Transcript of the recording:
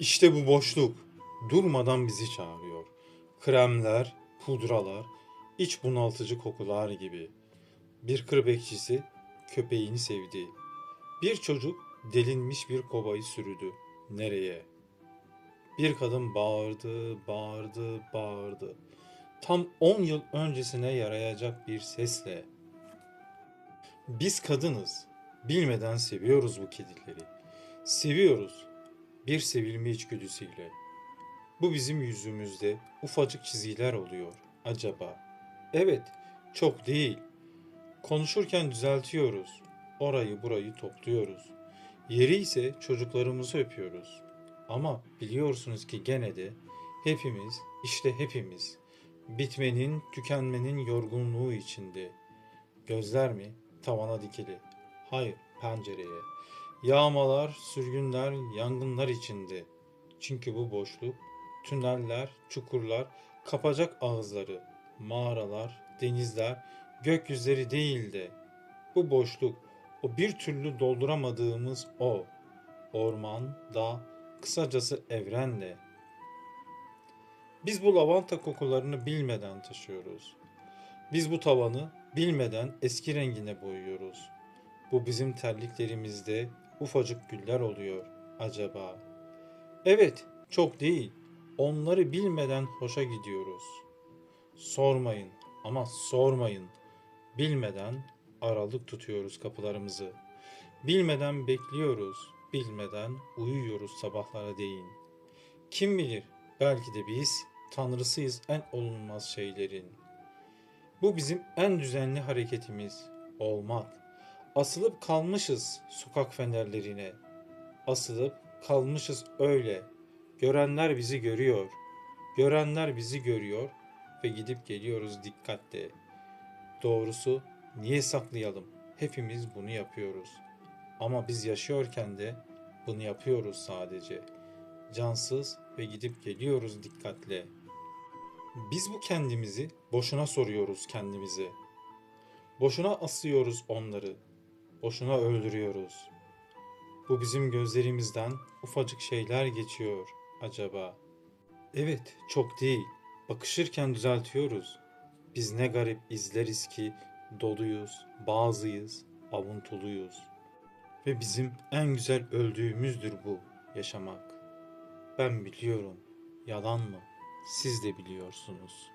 İşte bu boşluk durmadan bizi çağırıyor. Kremler, pudralar, iç bunaltıcı kokular gibi. Bir kır bekçisi köpeğini sevdi. Bir çocuk delinmiş bir kobayı sürüdü. Nereye? Bir kadın bağırdı, bağırdı, bağırdı. Tam 10 yıl öncesine yarayacak bir sesle. Biz kadınız. Bilmeden seviyoruz bu kedileri. Seviyoruz. Bir sevilme içgüdüsüyle. Bu bizim yüzümüzde ufacık çizgiler oluyor acaba. Evet, çok değil. Konuşurken düzeltiyoruz. Orayı burayı topluyoruz. Yeri ise çocuklarımızı öpüyoruz. Ama biliyorsunuz ki gene de hepimiz, işte hepimiz bitmenin, tükenmenin yorgunluğu içinde. Gözler mi tavana dikili? Hayır, pencereye. Yağmalar, sürgünler, yangınlar içinde. Çünkü bu boşluk, tüneller, çukurlar, kapacak ağızları, mağaralar, denizler, gökyüzleri değil de bu boşluk, o bir türlü dolduramadığımız o. Orman, dağ, kısacası evrenle. Biz bu lavanta kokularını bilmeden taşıyoruz. Biz bu tavanı bilmeden eski rengine boyuyoruz. Bu bizim terliklerimizde ufacık güller oluyor acaba. Evet, çok değil. Onları bilmeden hoşa gidiyoruz. Sormayın ama sormayın. Bilmeden aralık tutuyoruz kapılarımızı. Bilmeden bekliyoruz. Bilmeden uyuyoruz sabahlara değin. Kim bilir belki de biz tanrısıyız en olunmaz şeylerin. Bu bizim en düzenli hareketimiz olmak. Asılıp kalmışız sokak fenerlerine. Asılıp kalmışız öyle. Görenler bizi görüyor. Görenler bizi görüyor ve gidip geliyoruz dikkatle. Doğrusu niye saklayalım? Hepimiz bunu yapıyoruz. Ama biz yaşıyorken de bunu yapıyoruz sadece. Cansız ve gidip geliyoruz dikkatle. Biz bu kendimizi boşuna soruyoruz kendimize. Boşuna asıyoruz onları. Boşuna öldürüyoruz. Bu bizim gözlerimizden ufacık şeyler geçiyor acaba. Evet, çok değil. Bakışırken düzeltiyoruz. Biz ne garip izleriz ki doluyuz, bazıyız, avuntuluyuz. Ve bizim en güzel öldüğümüzdür bu yaşamak. Ben biliyorum. Yalan mı? Siz de biliyorsunuz.